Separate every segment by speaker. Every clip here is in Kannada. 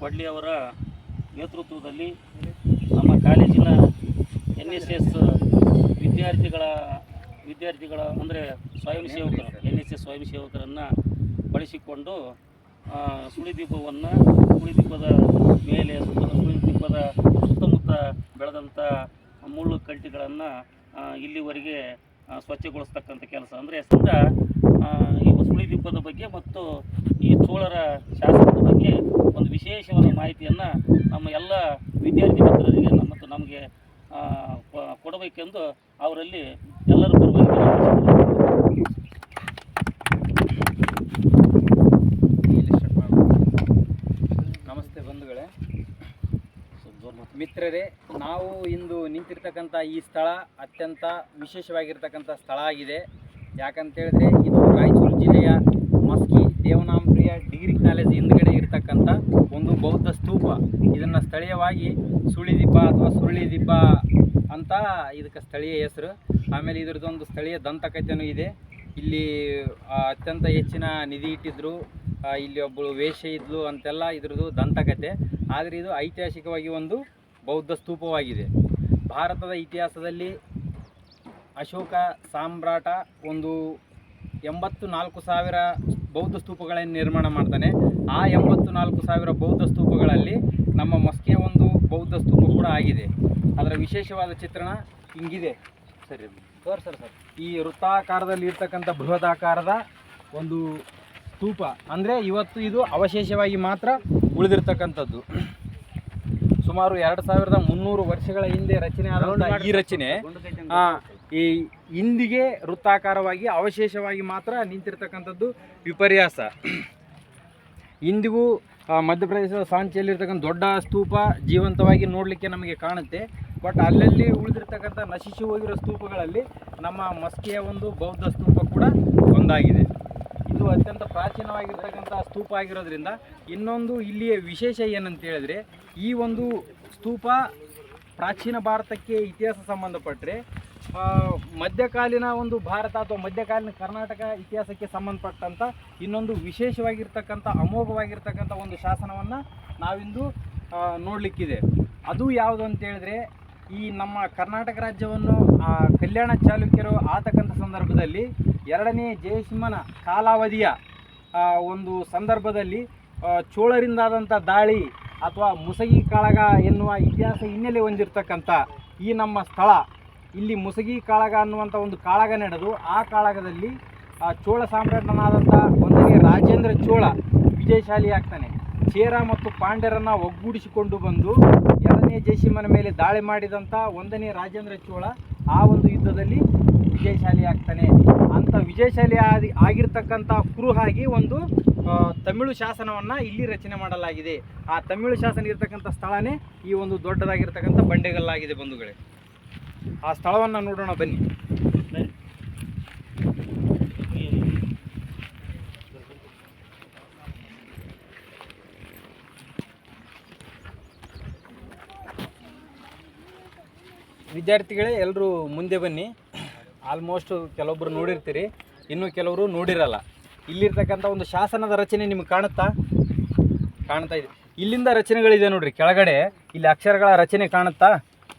Speaker 1: ಕೊಡ್ಲಿ ಅವರ ನೇತೃತ್ವದಲ್ಲಿ ನಮ್ಮ ಕಾಲೇಜಿನ ಎನ್ ಎಸ್ ಎಸ್ ವಿದ್ಯಾರ್ಥಿಗಳ ವಿದ್ಯಾರ್ಥಿಗಳ ಅಂದರೆ ಸ್ವಯಂ ಸೇವಕರು ಎನ್ ಎಸ್ ಎಸ್ ಸ್ವಯಂ ಸೇವಕರನ್ನು ಬಳಸಿಕೊಂಡು ಸುಳಿದೀಪವನ್ನು ಸುಳಿದೀಪದ ಮೇಲೆ ಸುಳಿದೀಪದ ಸುತ್ತಮುತ್ತ ಬೆಳೆದಂಥ ಮುಳ್ಳು ಕಂಟಿಗಳನ್ನು ಇಲ್ಲಿವರೆಗೆ ಸ್ವಚ್ಛಗೊಳಿಸ್ತಕ್ಕಂಥ ಕೆಲಸ. ಅಂದರೆ ಸದ್ಯ ಈ ಸುಳಿದೀಪದ ಬಗ್ಗೆ ಮತ್ತು ಈ ಚೋಳರ ಶಾಸನದ ಬಗ್ಗೆ ಒಂದು ವಿಶೇಷವಾದ ಮಾಹಿತಿಯನ್ನು ನಮ್ಮ ಎಲ್ಲ ವಿದ್ಯಾರ್ಥಿ ಮಿತ್ರರಿಗೆ ಮತ್ತು ನಮಗೆ ಕೊಡಬೇಕೆಂದು ಅವರಲ್ಲಿ ಎಲ್ಲರೂ
Speaker 2: ಮಾಡ್ಬೋದು. ನಮಸ್ತೆ ಬಂಧುಗಳೇ. ಮಿತ್ರರೇ, ನಾವು ಇಂದು ನಿಂತಿರ್ತಕ್ಕಂಥ ಈ ಸ್ಥಳ ಅತ್ಯಂತ ವಿಶೇಷವಾಗಿರ್ತಕ್ಕಂಥ ಸ್ಥಳ ಆಗಿದೆ ಯಾಕಂತೇಳಿದ್ರೆ ಇದು ರಾಯಚೂರು ಜಿಲ್ಲೆಯ ದೇವನಾಂಪ್ರಿಯ ಡಿಗ್ರಿ ಕಾಲೇಜ್ ಹಿಂದ್ಗಡೆ ಇರತಕ್ಕಂಥ ಒಂದು ಬೌದ್ಧ ಸ್ತೂಪ. ಇದನ್ನು ಸ್ಥಳೀಯವಾಗಿ ಸುಳಿದಿಬ್ಬ ಅಥವಾ ಸುರುಳಿದಿಬ್ಬ ಅಂತ ಇದಕ್ಕೆ ಸ್ಥಳೀಯ ಹೆಸರು. ಆಮೇಲೆ ಇದ್ರದ್ದೊಂದು ಸ್ಥಳೀಯ ದಂತಕಥೆಯೂ ಇದೆ. ಇಲ್ಲಿ ಅತ್ಯಂತ ಹೆಚ್ಚಿನ ನಿಧಿ ಇಟ್ಟಿದ್ರು. ಇಲ್ಲಿ ಒಬ್ಬಳು ವೇಷ ಇದ್ಲು ಅಂತೆಲ್ಲ ಇದ್ರದ್ದು ದಂತಕಥೆ. ಆದರೆ ಇದು ಐತಿಹಾಸಿಕವಾಗಿ ಒಂದು ಬೌದ್ಧ ಸ್ತೂಪವಾಗಿದೆ. ಭಾರತದ ಇತಿಹಾಸದಲ್ಲಿ ಅಶೋಕ ಸಾಮ್ರಾಟ ಒಂದು ಎಂಬತ್ತು ನಾಲ್ಕು ಸಾವಿರ ಬೌದ್ಧ ಸ್ತೂಪಗಳನ್ನು ನಿರ್ಮಾಣ ಮಾಡ್ತಾನೆ. ಆ ಎಂಬತ್ತು ನಾಲ್ಕು ಸಾವಿರ ಬೌದ್ಧ ಸ್ತೂಪಗಳಲ್ಲಿ ನಮ್ಮ ಮಸ್ಕಿಯ ಒಂದು ಬೌದ್ಧ ಸ್ತೂಪ ಕೂಡ ಆಗಿದೆ. ಅದರ ವಿಶೇಷವಾದ ಚಿತ್ರಣ ಹಿಂಗಿದೆ. ಸರಿ. Sir sir. ಈ ವೃತ್ತಾಕಾರದಲ್ಲಿ ಇರ್ತಕ್ಕಂಥ ಬೃಹದಾಕಾರದ ಒಂದು ಸ್ತೂಪ. ಅಂದರೆ ಇವತ್ತು ಇದು ಅವಶೇಷವಾಗಿ ಮಾತ್ರ ಉಳಿದಿರ್ತಕ್ಕಂಥದ್ದು. ಸುಮಾರು ಎರಡು ಸಾವಿರದ ಮುನ್ನೂರು ವರ್ಷಗಳ ಹಿಂದೆ ರಚನೆ ಆದ ಈ ರಚನೆ. ಈ ಇಂದಿಗೆ ವೃತ್ತಾಕಾರವಾಗಿ ಅವಶೇಷವಾಗಿ ಮಾತ್ರ ನಿಂತಿರ್ತಕ್ಕಂಥದ್ದು ವಿಪರ್ಯಾಸ. ಇಂದಿಗೂ ಮಧ್ಯಪ್ರದೇಶದ ಸಾಂಚಿಯಲ್ಲಿರ್ತಕ್ಕಂಥ ದೊಡ್ಡ ಸ್ತೂಪ ಜೀವಂತವಾಗಿ ನೋಡಲಿಕ್ಕೆ ನಮಗೆ ಕಾಣುತ್ತೆ. ಬಟ್ ಅಲ್ಲಲ್ಲಿ ಉಳಿದಿರ್ತಕ್ಕಂಥ ನಶಿಸಿ ಹೋಗಿರೋ ಸ್ತೂಪಗಳಲ್ಲಿ ನಮ್ಮ ಮಸ್ಕಿಯ ಒಂದು ಬೌದ್ಧ ಸ್ತೂಪ ಕೂಡ ಒಂದಾಗಿದೆ. ಇದು ಅತ್ಯಂತ ಪ್ರಾಚೀನವಾಗಿರ್ತಕ್ಕಂಥ ಸ್ತೂಪ ಆಗಿರೋದ್ರಿಂದ ಇನ್ನೊಂದು ಇಲ್ಲಿಯ ವಿಶೇಷ ಏನಂತ ಹೇಳಿದ್ರೆ ಈ ಒಂದು ಸ್ತೂಪ ಪ್ರಾಚೀನ ಭಾರತಕ್ಕೆ ಇತಿಹಾಸ ಸಂಬಂಧಪಟ್ಟರೆ ಮಧ್ಯಕಾಲೀನ ಒಂದು ಭಾರತ ಅಥವಾ ಮಧ್ಯಕಾಲೀನ ಕರ್ನಾಟಕ ಇತಿಹಾಸಕ್ಕೆ ಸಂಬಂಧಪಟ್ಟಂಥ ಇನ್ನೊಂದು ವಿಶೇಷವಾಗಿರ್ತಕ್ಕಂಥ, ಅಮೋಘವಾಗಿರ್ತಕ್ಕಂಥ ಒಂದು ಶಾಸನವನ್ನು ನಾವಿಂದು ನೋಡಲಿಕ್ಕಿದೆ. ಅದು ಯಾವುದು ಅಂತೇಳಿದ್ರೆ ಈ ನಮ್ಮ ಕರ್ನಾಟಕ ರಾಜ್ಯವನ್ನು ಕಲ್ಯಾಣ ಚಾಲುಕ್ಯರು ಆತಕ್ಕಂಥ ಸಂದರ್ಭದಲ್ಲಿ, ಎರಡನೇ ಜಯಸಿಂಹನ ಕಾಲಾವಧಿಯ ಒಂದು ಸಂದರ್ಭದಲ್ಲಿ ಚೋಳರಿಂದಾದಂಥ ದಾಳಿ ಅಥವಾ ಮುಸಗಿ ಕಾಳಗ ಎನ್ನುವ ಇತಿಹಾಸ ಹಿನ್ನೆಲೆ ಹೊಂದಿರತಕ್ಕಂಥ ಈ ನಮ್ಮ ಸ್ಥಳ ಇಲ್ಲಿ ಮುಸಗಿ ಕಾಳಗ ಅನ್ನುವಂಥ ಒಂದು ಕಾಳಗ ನಡೆದು ಆ ಕಾಳಗದಲ್ಲಿ ಚೋಳ ಸಾಮ್ರಾಟನಾದಂಥ ಒಂದನೇ ರಾಜೇಂದ್ರ ಚೋಳ ವಿಜಯಶಾಲಿ ಆಗ್ತಾನೆ ಚೇರ ಮತ್ತು ಪಾಂಡ್ಯರನ್ನು ಒಗ್ಗೂಡಿಸಿಕೊಂಡು ಬಂದು ಎರಡನೇ ಜಯಸಿಂಹನ ಮೇಲೆ ದಾಳಿ ಮಾಡಿದಂಥ ಒಂದನೇ ರಾಜೇಂದ್ರ ಚೋಳ ಆ ಒಂದು ಯುದ್ಧದಲ್ಲಿ ವಿಜಯಶಾಲಿ ಆಗ್ತಾನೆ ಅಂಥ ವಿಜಯಶಾಲಿ ಆಗಿ ಆಗಿರ್ತಕ್ಕಂಥ ಕುರುಹಾಗಿ ಒಂದು ತಮಿಳು ಶಾಸನವನ್ನು ಇಲ್ಲಿ ರಚನೆ ಮಾಡಲಾಗಿದೆ. ಆ ತಮಿಳು ಶಾಸನ ಇರ್ತಕ್ಕಂಥ ಸ್ಥಳನೇ ಈ ಒಂದು ದೊಡ್ಡದಾಗಿರ್ತಕ್ಕಂಥ ಬಂಡೆಗಲ್ಲಾಗಿದೆ ಬಂಧುಗಳೇ. ಆ ಸ್ಥಳವನ್ನು ನೋಡೋಣ, ಬನ್ನಿ. ವಿದ್ಯಾರ್ಥಿಗಳೇ ಎಲ್ಲರೂ ಮುಂದೆ ಬನ್ನಿ. ಆಲ್ಮೋಸ್ಟ್ ಕೆಲವೊಬ್ಬರು ನೋಡಿರ್ತೀರಿ, ಇನ್ನು ಕೆಲವರು ನೋಡಿರಲ್ಲ. ಇಲ್ಲಿರ್ತಕ್ಕಂಥ ಒಂದು ಶಾಸನದ ರಚನೆ ನಿಮ್ಗೆ ಕಾಣುತ್ತಾ? ಕಾಣ್ತಾ ಇದೆ. ಇಲ್ಲಿಂದ ರಚನೆಗಳಿದೆ ನೋಡ್ರಿ, ಕೆಳಗಡೆ. ಇಲ್ಲಿ ಅಕ್ಷರಗಳ ರಚನೆ ಕಾಣುತ್ತಾ?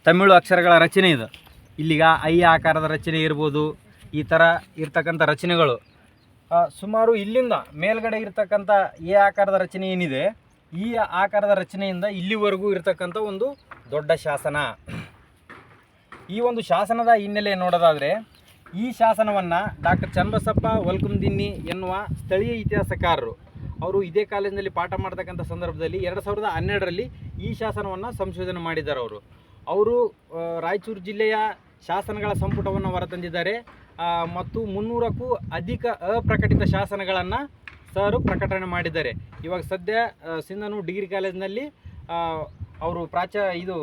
Speaker 2: ತಮಿಳು ಅಕ್ಷರಗಳ ರಚನೆ ಇದು. ಇಲ್ಲಿಗ ಐ ಆಕಾರದ ರಚನೆ ಇರ್ಬೋದು, ಈ ಥರ ಇರ್ತಕ್ಕಂಥ ರಚನೆಗಳು. ಸುಮಾರು ಇಲ್ಲಿಂದ ಮೇಲ್ಗಡೆ ಇರ್ತಕ್ಕಂಥ ಎ ಆಕಾರದ ರಚನೆ ಏನಿದೆ, ಈ ಆಕಾರದ ರಚನೆಯಿಂದ ಇಲ್ಲಿವರೆಗೂ ಇರತಕ್ಕಂಥ ಒಂದು ದೊಡ್ಡ ಶಾಸನ. ಈ ಒಂದು ಶಾಸನದ ಹಿನ್ನೆಲೆ ನೋಡೋದಾದರೆ, ಈ ಶಾಸನವನ್ನು ಡಾಕ್ಟರ್ ಚನ್ನಬಸಪ್ಪ ವಲ್ಕುಂದಿನ್ನಿ ಎನ್ನುವ ಸ್ಥಳೀಯ ಇತಿಹಾಸಕಾರರು, ಅವರು ಇದೇ ಕಾಲೇಜಿನಲ್ಲಿ ಪಾಠ ಮಾಡ್ತಕ್ಕಂಥ ಸಂದರ್ಭದಲ್ಲಿ ಎರಡು ಸಾವಿರದ ಹನ್ನೆರಡರಲ್ಲಿ ಈ ಶಾಸನವನ್ನು ಸಂಶೋಧನೆ ಮಾಡಿದ್ದಾರೆ ಅವರು. ಅವರು ರಾಯಚೂರು ಜಿಲ್ಲೆಯ ಶಾಸನಗಳ ಸಂಪುಟವನ್ನು ಹೊರತಂದಿದ್ದಾರೆ. ಮತ್ತು ಮುನ್ನೂರಕ್ಕೂ ಅಧಿಕ ಅಪ್ರಕಟಿತ ಶಾಸನಗಳನ್ನು ಸರ್ ಪ್ರಕಟಣೆ ಮಾಡಿದ್ದಾರೆ. ಇವಾಗ ಸದ್ಯ ಸಿಂಧನು ಡಿಗ್ರಿ ಕಾಲೇಜಿನಲ್ಲಿ ಅವರು ಪ್ರಾಚ, ಇದು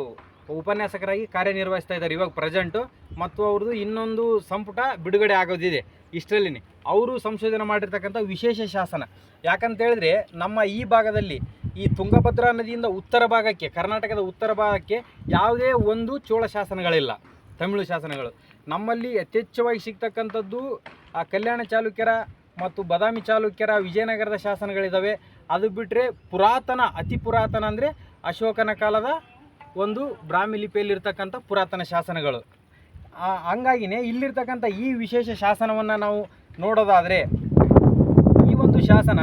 Speaker 2: ಉಪನ್ಯಾಸಕರಾಗಿ ಕಾರ್ಯನಿರ್ವಹಿಸ್ತಾ ಇದ್ದಾರೆ ಇವಾಗ ಪ್ರೆಸೆಂಟು ಮತ್ತು ಅವ್ರದ್ದು ಇನ್ನೊಂದು ಸಂಪುಟ ಬಿಡುಗಡೆ ಆಗೋದಿದೆ ಇಷ್ಟರಲ್ಲಿ ಅವರು ಸಂಶೋಧನೆ ಮಾಡಿರ್ತಕ್ಕಂಥ ವಿಶೇಷ ಶಾಸನ. ಯಾಕಂತೇಳಿದ್ರೆ ನಮ್ಮ ಈ ಭಾಗದಲ್ಲಿ ಈ ತುಂಗಭದ್ರಾ ನದಿಯಿಂದ ಉತ್ತರ ಭಾಗಕ್ಕೆ, ಕರ್ನಾಟಕದ ಉತ್ತರ ಭಾಗಕ್ಕೆ ಯಾವುದೇ ಒಂದು ಚೋಳ ಶಾಸನಗಳಿಲ್ಲ, ತಮಿಳು ಶಾಸನಗಳು. ನಮ್ಮಲ್ಲಿ ಯಥೇಚ್ಛವಾಗಿ ಸಿಗ್ತಕ್ಕಂಥದ್ದು, ಆ ಕಲ್ಯಾಣ ಚಾಲುಕ್ಯರ ಮತ್ತು ಬದಾಮಿ ಚಾಲುಕ್ಯರ ವಿಜಯನಗರದ ಶಾಸನಗಳಿದ್ದಾವೆ ಅದು ಬಿಟ್ಟರೆ ಪುರಾತನ, ಅತಿ ಪುರಾತನ ಅಂದರೆ ಅಶೋಕನ ಕಾಲದ ಒಂದು ಬ್ರಾಹ್ಮಿ ಲಿಪಿಯಲ್ಲಿರ್ತಕ್ಕಂಥ ಪುರಾತನ ಶಾಸನಗಳು. ಹಂಗಾಗಿನೇ ಇಲ್ಲಿರ್ತಕ್ಕಂಥ ಈ ವಿಶೇಷ ಶಾಸನವನ್ನು ನಾವು ನೋಡೋದಾದರೆ ಈ ಒಂದು ಶಾಸನ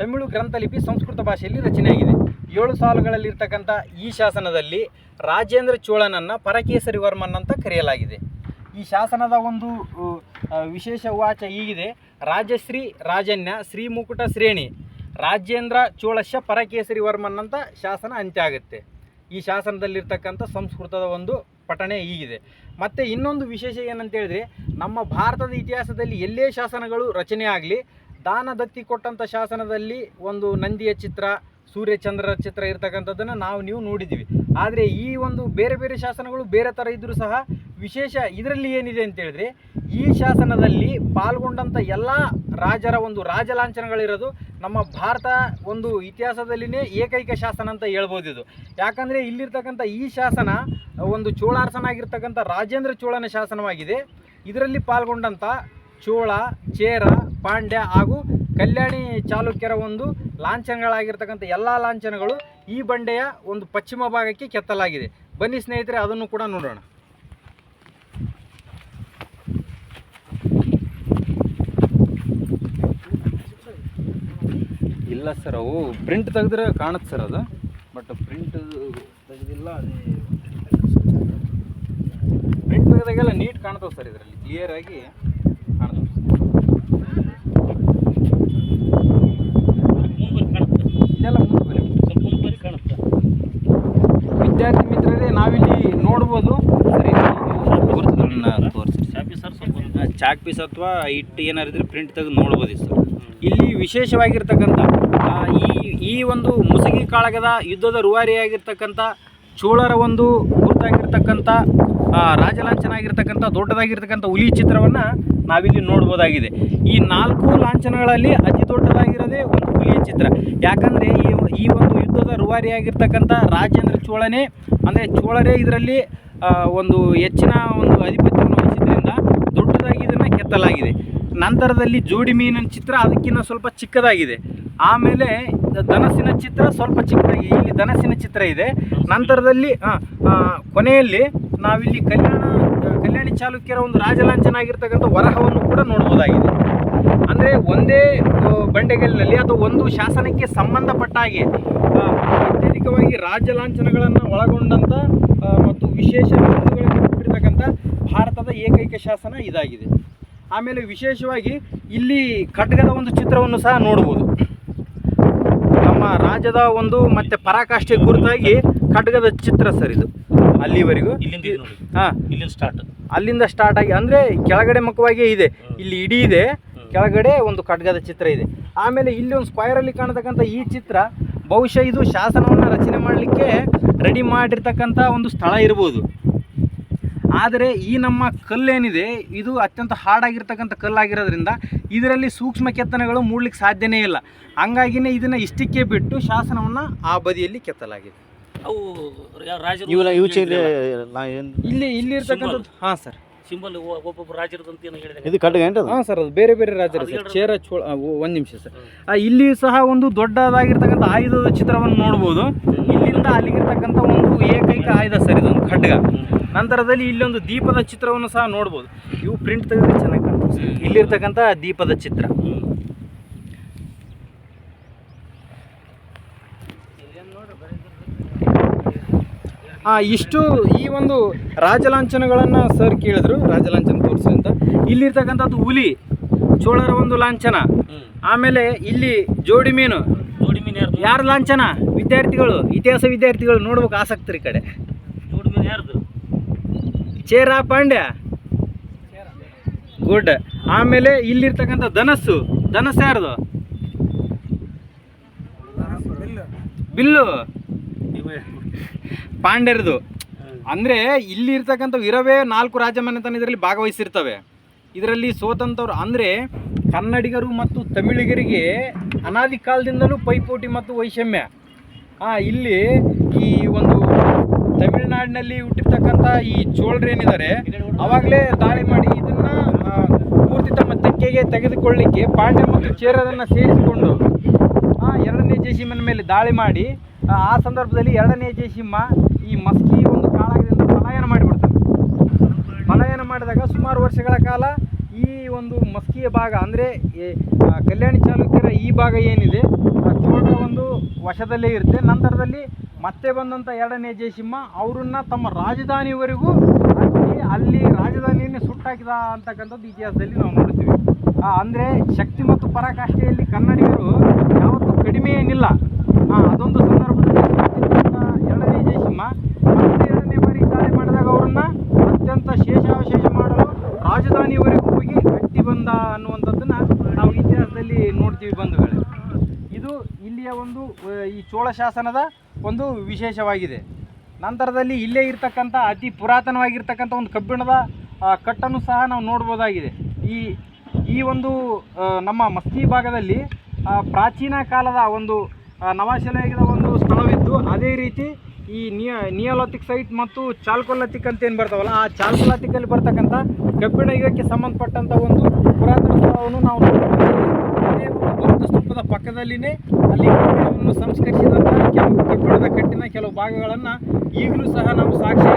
Speaker 2: ತಮಿಳು ಗ್ರಂಥಲಿಪಿ ಸಂಸ್ಕೃತ ಭಾಷೆಯಲ್ಲಿ ರಚನೆಯಾಗಿದೆ. ಏಳು ಸಾಲುಗಳಲ್ಲಿರ್ತಕ್ಕಂಥ ಈ ಶಾಸನದಲ್ಲಿ ರಾಜೇಂದ್ರ ಚೋಳನನ್ನು ಪರಕೇಸರಿ ವರ್ಮನ್ ಅಂತ ಕರೆಯಲಾಗಿದೆ. ಈ ಶಾಸನದ ಒಂದು ವಿಶೇಷ ವಾಚ ಹೀಗಿದೆ. ರಾಜಶ್ರೀ ರಾಜನ್ಯ ಶ್ರೀ ಮುಕುಟ ಶ್ರೇಣಿ. ರಾಜೇಂದ್ರ ಚೋಳಶ ಪರಕೇಸರಿ ವರ್ಮನ್ ಅಂತ ಶಾಸನ ಅಂತ್ಯ ಆಗುತ್ತೆ. ಈ ಶಾಸನದಲ್ಲಿರ್ತಕ್ಕಂಥ ಸಂಸ್ಕೃತದ ಒಂದು ಪಠಣೆ ಈಗಿದೆ ಮತ್ತು ಇನ್ನೊಂದು ವಿಶೇಷ ಏನಂತ ಹೇಳಿದ್ರೆ, ನಮ್ಮ ಭಾರತದ ಇತಿಹಾಸದಲ್ಲಿ ಎಲ್ಲೇ ಶಾಸನಗಳು ರಚನೆ ಆಗಲಿ ದಾನ ದತ್ತಿ ಕೊಟ್ಟಂಥ ಶಾಸನದಲ್ಲಿ ಒಂದು ನಂದಿಯ ಚಿತ್ರ ಸೂರ್ಯಚಂದ್ರರ ಚಿತ್ರ ಇರ್ತಕ್ಕಂಥದ್ದನ್ನು ನಾವು ನೀವು ನೋಡಿದ್ದೀವಿ. ಆದರೆ ಈ ಒಂದು ಬೇರೆ ಬೇರೆ ಶಾಸನಗಳು ಬೇರೆ ಥರ ಇದ್ದರೂ ಸಹ ವಿಶೇಷ ಇದರಲ್ಲಿ ಏನಿದೆ ಅಂತ ಹೇಳಿದ್ರೆ, ಈ ಶಾಸನದಲ್ಲಿ ಪಾಲ್ಗೊಂಡಂಥ ಎಲ್ಲ ರಾಜರ ಒಂದು ರಾಜಲಾಂಛನಗಳಿರೋದು ನಮ್ಮ ಭಾರತ ಒಂದು ಇತಿಹಾಸದಲ್ಲಿನೇ ಏಕೈಕ ಶಾಸನ ಅಂತ ಹೇಳ್ಬೋದು ಇದು. ಯಾಕಂದರೆ ಇಲ್ಲಿರ್ತಕ್ಕಂಥ ಈ ಶಾಸನ ಒಂದು ಚೋಳಾರ್ಸನಾಗಿರ್ತಕ್ಕಂಥ ರಾಜೇಂದ್ರ ಚೋಳನ ಶಾಸನವಾಗಿದೆ. ಇದರಲ್ಲಿ ಪಾಲ್ಗೊಂಡಂಥ ಚೋಳ, ಚೇರ, ಪಾಂಡ್ಯ ಹಾಗೂ ಕಲ್ಯಾಣಿ ಚಾಲುಕ್ಯರ ಒಂದು ಲಾಂಛನಗಳಾಗಿರ್ತಕ್ಕಂಥ ಎಲ್ಲ ಲಾಂಛನಗಳು ಈ ಬಂಡೆಯ ಒಂದು ಪಶ್ಚಿಮ ಭಾಗಕ್ಕೆ ಕೆತ್ತಲಾಗಿದೆ. ಬನ್ನಿ ಸ್ನೇಹಿತರೆ, ಅದನ್ನು ಕೂಡ ನೋಡೋಣ. ಇಲ್ಲ ಸರ್, ಅವು ಪ್ರಿಂಟ್ ತೆಗೆದ್ರೆ ಕಾಣುತ್ತೆ ಸರ್ ಅದು. ಬಟ್ ಪ್ರಿಂಟ್ ತೆಗೆದಿಲ್ಲ, ಅದೇ ಪ್ರಿಂಟ್ ತೆಗೆದಾಗೆಲ್ಲ ನೀಟ್ ಕಾಣ್ತವೆ ಸರ್ ಇದರಲ್ಲಿ, ಕ್ಲಿಯರ್ ಆಗಿ ಕಾಣ್ತವೆ
Speaker 1: ಮುಂದೆ ಕಾಣುತ್ತೆ
Speaker 2: ಇದೆಲ್ಲ ಮುಂದೆ ಬನ್ನಿ.
Speaker 1: ಸ್ವಲ್ಪ ಮುಂದೆ ಬರೀ ಕಾಣುತ್ತೆ
Speaker 2: ವಿದ್ಯಾರ್ಥಿ ಮಿತ್ರರೇ ನಾವಿಲ್ಲಿ ಗುರುತುಗಳನ್ನ ತೋರಿಸಿ ಚಾಕ್ ಪೀಸ್ ಅಥವಾ ಇಟ್ಟು ಏನಾರು ಇದ್ರೆ ಪ್ರಿಂಟ್ ತೆಗೆದು ನೋಡ್ಬೋದು ಸರ್ ಇಲ್ಲಿ ವಿಶೇಷವಾಗಿರ್ತಕ್ಕಂಥ ಈ ಈ ಒಂದು ಮುಸುಗಿ ಕಾಳಗದ ಯುದ್ಧದ ರೂವಾರಿಯಾಗಿರ್ತಕ್ಕಂಥ, ಚೋಳರ ಒಂದು ಗುರುತಾಗಿರ್ತಕ್ಕಂಥ ರಾಜಲಾಂಛನ ಆಗಿರ್ತಕ್ಕಂಥ ದೊಡ್ಡದಾಗಿರ್ತಕ್ಕಂಥ ಹುಲಿ ಚಿತ್ರವನ್ನು ನಾವಿಲ್ಲಿ ನೋಡ್ಬೋದಾಗಿದೆ. ಈ ನಾಲ್ಕು ಲಾಂಛನಗಳಲ್ಲಿ ಅತಿ ದೊಡ್ಡದಾಗಿರೋದೇ ಒಂದು ಹುಲಿಯ ಚಿತ್ರ. ಯಾಕಂದರೆ ಈ ಈ ಒಂದು ಯುದ್ಧದ ರೂವಾರಿಯಾಗಿರ್ತಕ್ಕಂಥ ರಾಜೇಂದ್ರ ಚೋಳನೇ, ಅಂದರೆ ಚೋಳರೇ ಇದರಲ್ಲಿ ಒಂದು ಹೆಚ್ಚಿನ ಒಂದು ಆಧಿಪತ್ಯವನ್ನು ವಹಿಸಿದ್ರಿಂದ ದೊಡ್ಡದಾಗಿ ಇದನ್ನು ಕೆತ್ತಲಾಗಿದೆ. ನಂತರದಲ್ಲಿ ಜೋಡಿ ಮೀನಿನ ಚಿತ್ರ ಅದಕ್ಕಿಂತ ಸ್ವಲ್ಪ ಚಿಕ್ಕದಾಗಿದೆ. ಆಮೇಲೆ ಧನಸ್ಸಿನ ಚಿತ್ರ ಸ್ವಲ್ಪ ಚಿಕ್ಕದಾಗಿ, ಇಲ್ಲಿ ಧನಸ್ಸಿನ ಚಿತ್ರ ಇದೆ. ನಂತರದಲ್ಲಿ ಕೊನೆಯಲ್ಲಿ ನಾವಿಲ್ಲಿ ಕಲ್ಯಾಣ, ಕಲ್ಯಾಣಿ ಚಾಲುಕ್ಯರ ಒಂದು ರಾಜಲಾಂಛನ ಆಗಿರ್ತಕ್ಕಂಥ ವರಹವನ್ನು ಕೂಡ ನೋಡ್ಬೋದಾಗಿದೆ. ಅಂದರೆ ಒಂದೇ ಬಂಡೆಗಲ್ಲಿನಲ್ಲಿ ಅಥವಾ ಒಂದು ಶಾಸನಕ್ಕೆ ಸಂಬಂಧಪಟ್ಟ ಹಾಗೆ ಅತ್ಯಧಿಕವಾಗಿ ರಾಜ್ಯ ಲಾಂಛನಗಳನ್ನು ಒಳಗೊಂಡಂಥ ಮತ್ತು ವಿಶೇಷ ಬಿರುದುಗಳನ್ನು ಕೊಟ್ಟಿರ್ತಕ್ಕಂಥ ಭಾರತದ ಏಕೈಕ ಶಾಸನ ಇದಾಗಿದೆ. ಆಮೇಲೆ ವಿಶೇಷವಾಗಿ ಇಲ್ಲಿ ಖಡ್ಗದ ಒಂದು ಚಿತ್ರವನ್ನು ಸಹ ನೋಡ್ಬೋದು. ನಮ್ಮ ರಾಜ್ಯದ ಒಂದು ಮತ್ತೆ ಪರಾಕಾಷ್ಠೆ ಗುರುತಾಗಿ ಖಡ್ಗದ ಚಿತ್ರ ಸರ್ ಇದು ಅಲ್ಲಿವರೆಗೂ. ಹಾಂ.
Speaker 1: ಇಲ್ಲಿಂದ ಸ್ಟಾರ್ಟ್
Speaker 2: ಅಲ್ಲಿಂದ ಸ್ಟಾರ್ಟ್ ಆಗಿ ಅಂದರೆ ಕೆಳಗಡೆ ಮುಖವಾಗಿಯೇ ಇದೆ. ಇಲ್ಲಿ ಇಡೀ ಇದೆ. ಕೆಳಗಡೆ ಒಂದು ಖಡ್ಗದ ಚಿತ್ರ ಇದೆ. ಆಮೇಲೆ ಇಲ್ಲಿ ಒಂದು ಸ್ಕ್ವೈರಲ್ಲಿ ಕಾಣತಕ್ಕಂಥ ಈ ಚಿತ್ರ ಬಹುಶಃ ಇದು ಶಾಸನವನ್ನು ರಚನೆ ಮಾಡಲಿಕ್ಕೆ ರೆಡಿ ಮಾಡಿರ್ತಕ್ಕಂಥ ಒಂದು ಸ್ಥಳ ಇರ್ಬೋದು. ಆದರೆ ಈ ನಮ್ಮ ಕಲ್ಲೇನಿದೆ ಇದು ಅತ್ಯಂತ ಹಾಡಾಗಿರ್ತಕ್ಕಂಥ ಕಲ್ಲಾಗಿರೋದ್ರಿಂದ ಇದರಲ್ಲಿ ಸೂಕ್ಷ್ಮ ಕೆತ್ತನೆಗಳು ಮೂಡ್ಲಿಕ್ಕೆ ಸಾಧ್ಯನೇ ಇಲ್ಲ. ಹಂಗಾಗಿನೇ ಇದನ್ನು ಇಷ್ಟಕ್ಕೆ ಬಿಟ್ಟು ಶಾಸನವನ್ನು ಆ ಬದಿಯಲ್ಲಿ ಕೆತ್ತಲಾಗಿದೆ.
Speaker 1: ಅವು
Speaker 2: ಇಲ್ಲಿ ಇಲ್ಲಿರ್ತಕ್ಕಂಥದ್ದು ಹಾಂ ಸರ್.
Speaker 1: ಸಿಂಬಲ್ ಒಬ್ಬೊಬ್ಬ ರಾಜರದಂತ ಏನು ಹೇಳಿದೆ
Speaker 3: ಇದು ಕಡ್ಗ
Speaker 2: ಹಾಂ ಸರ್ ಅದು ಬೇರೆ ಬೇರೆ
Speaker 1: ರಾಜರ
Speaker 2: ಸರ್. ಚೇರ ಚೋಳ ಒಂದು ನಿಮಿಷ ಸರ್. ಇಲ್ಲಿ ಸಹ ಒಂದು ದೊಡ್ಡದಾಗಿರ್ತಕ್ಕಂಥ ಆಯುಧದ ಚಿತ್ರವನ್ನು ನೋಡ್ಬೋದು. ಇಲ್ಲಿಂದ ಅಲ್ಲಿಗಿರ್ತಕ್ಕಂಥ ಒಂದು ಏಕೈಕ ಆಯುಧ ಸರ್ ಇದೊಂದು ಖಡ್ಗ. ನಂತರದಲ್ಲಿ ಇಲ್ಲೊಂದು ದೀಪದ ಚಿತ್ರವನ್ನು ಸಹ ನೋಡ್ಬೋದು. ಇವು ಪ್ರಿಂಟ್ ತೆಗೆದ್ರೆ ಚೆನ್ನಾಗಿ ಕಾಣ್ತದೆ ಇಲ್ಲಿರ್ತಕ್ಕಂಥ ದೀಪದ ಚಿತ್ರ
Speaker 1: ಹ್ಮ್.
Speaker 2: ಆ, ಇಷ್ಟು ಈ ಒಂದು ರಾಜಲಾಂಛನಗಳನ್ನು ಸರ್ ಕೇಳಿದ್ರು ರಾಜಲಾಂಛನ ತೋರಿಸಿ ಅಂತ. ಇಲ್ಲಿರ್ತಕ್ಕಂಥದ್ದು ಹುಲಿ ಚೋಳರ ಒಂದು ಲಾಂಛನ. ಆಮೇಲೆ ಇಲ್ಲಿ ಜೋಡಿ ಮೀನು.
Speaker 1: ಜೋಡಿ ಮೀನು ಯಾರ್ದು?
Speaker 2: ಯಾರ ಲಾಂಛನ? ವಿದ್ಯಾರ್ಥಿಗಳು ಇತಿಹಾಸ ವಿದ್ಯಾರ್ಥಿಗಳು ನೋಡ್ಬೇಕು ಆಸಕ್ತರಿ ಕಡೆ.
Speaker 1: ಜೋಡಿ ಮೀನು ಯಾರ್ದು?
Speaker 2: ಚೇರ ಪಾಂಡ್ಯ. ಗುಡ್. ಆಮೇಲೆ ಇಲ್ಲಿರ್ತಕ್ಕಂಥ ಧನಸ್ಸು. ಧನಸ್ಸು ಯಾರ್ದು? ಬಿಲ್ಲು. ಪಾಂಡ್ಯರದು. ಅಂದ್ರೆ ಇಲ್ಲಿ ಇರ್ತಕ್ಕಂಥ ಇರವೇ ನಾಲ್ಕು ರಾಜಮನೆತನ ಇದರಲ್ಲಿ ಭಾಗವಹಿಸಿರ್ತವೆ. ಇದರಲ್ಲಿ ಸೋತಂಥವ್ರು ಅಂದರೆ ಕನ್ನಡಿಗರು ಮತ್ತು ತಮಿಳಿಗರಿಗೆ ಅನಾದಿ ಕಾಲದಿಂದಲೂ ಪೈಪೋಟಿ ಮತ್ತು ವೈಷಮ್ಯ. ಆ, ಇಲ್ಲಿ ಈ ಒಂದು ತಮಿಳುನಾಡಿನಲ್ಲಿ ಹುಟ್ಟಿರ್ತಕ್ಕಂಥ ಈ ಚೋಳರೇನಿದ್ದಾರೆ ಅವಾಗಲೇ ದಾಳಿ ಮಾಡಿ ಇದನ್ನ ಪೂರ್ತಿ ತಮ್ಮ ತೆಕ್ಕೆಗೆ ತೆಗೆದುಕೊಳ್ಳಿಕ್ಕೆ ಪಾಂಡ್ಯ ಮತ್ತು ಚೇರದನ್ನು ಸೇರಿಸಿಕೊಂಡು ಆ ಎರಡನೇ ಜಯಸಿಂಹನ ಮೇಲೆ ದಾಳಿ ಮಾಡಿ ಆ, ಆ ಸಂದರ್ಭದಲ್ಲಿ ಎರಡನೇ ಜಯಸಿಂಹ ಈ ಮಸ್ಕಿ ಒಂದು ಕಾಳಗದಿಂದ ಪಲಾಯನ ಮಾಡಿಬಿಡ್ತಾರೆ ಪಲಾಯನ ಮಾಡಿದಾಗ ಸುಮಾರು ವರ್ಷಗಳ ಕಾಲ ಈ ಒಂದು ಮಸ್ಕಿಯ ಭಾಗ, ಅಂದರೆ ಕಲ್ಯಾಣಿ ಚಾಲುಕ್ಯರ ಈ ಭಾಗ ಏನಿದೆ ಚೋಳ ಒಂದು ವಶದಲ್ಲೇ ಇರುತ್ತೆ. ನಂತರದಲ್ಲಿ ಮತ್ತೆ ಬಂದಂಥ ಎರಡನೇ ಜಯಸಿಂಹ, ಅವರನ್ನ ತಮ್ಮ ರಾಜಧಾನಿವರೆಗೂ ಅಲ್ಲಿ ಅಲ್ಲಿ ರಾಜಧಾನಿಯನ್ನೇ ಸುಟ್ಟಾಕಿದ ಅಂತಕ್ಕಂಥದ್ದು ಇತಿಹಾಸದಲ್ಲಿ ನಾವು ನೋಡ್ತೀವಿ. ಅಂದರೆ ಶಕ್ತಿ ಮತ್ತು ಪರಾಕಾಷ್ಠೆಯಲ್ಲಿ ಕನ್ನಡಿಗರು ಯಾವತ್ತೂ ಕಡಿಮೆ ಏನಿಲ್ಲ. ಅದೊಂದು ಸಂದರ್ಭದಲ್ಲಿ ಸೋತಿದ್ದಂಥ ಎರಡನೇ ಜಯಸಿಂಹ ಮತ್ತೆ ಎರಡನೇ ಬಾರಿ ದಾಳಿ ಮಾಡಿದಾಗ ಅವರನ್ನ ಅತ್ಯಂತ ಶೇಷಾವಶೇಷ ಮಾಡಲು ರಾಜಧಾನಿವರೆಗೂ ಹೋಗಿ ಕಟ್ಟಿ ಬಂದ ಅನ್ನುವಂಥದ್ದನ್ನ ನಾವು ಇತಿಹಾಸದಲ್ಲಿ ನೋಡ್ತೀವಿ ಬಂಧುಗಳೇ ಇದು ಇಲ್ಲಿಯ ಒಂದು ಈ ಚೋಳ ಶಾಸನದ ಒಂದು ವಿಶೇಷವಾಗಿದೆ. ನಂತರದಲ್ಲಿ ಇಲ್ಲೇ ಇರ್ತಕ್ಕಂಥ ಅತಿ ಪುರಾತನವಾಗಿರ್ತಕ್ಕಂಥ ಒಂದು ಕಬ್ಬಿಣದ ಕಟ್ಟನ್ನು ಸಹ ನಾವು ನೋಡ್ಬೋದಾಗಿದೆ. ಈ ಈ ಒಂದು ನಮ್ಮ ಮಸ್ತಿ ಭಾಗದಲ್ಲಿ ಪ್ರಾಚೀನ ಕಾಲದ ಒಂದು ಆ, ಒಂದು ಸ್ಥಳವಿದ್ದು ಅದೇ ರೀತಿ ಈ ನಿಯ ನಿಯೋಲತಿಕ್ ಸೈಟ್ ಮತ್ತು ಚಾಲ್ಕೊಲತಿಕ್ ಅಂತ ಏನು ಬರ್ತಾವಲ್ಲ ಆ ಚಾಲ್ಕೊಲತಿಕಲ್ಲಿ ಬರ್ತಕ್ಕಂಥ ಕಬ್ಬಿಣ ಯುಗಕ್ಕೆ ಸಂಬಂಧಪಟ್ಟಂಥ ಒಂದು ಪುರಾತನ ಸ್ಥಳವನ್ನು ನಾವು ಸ್ತೂಪದ ಪಕ್ಕದಲ್ಲಿನೇ ಅಲ್ಲಿ ಕಟ್ಟಡವನ್ನು ಸಂಸ್ಕರಿಸಿದಂತಹ ಕೆಲವು ಕಟ್ಟಡದ ಕಟ್ಟಿನ ಕೆಲವು ಭಾಗಗಳನ್ನು ಈಗಲೂ ಸಹ ನಾವು ಸಾಕ್ಷಿ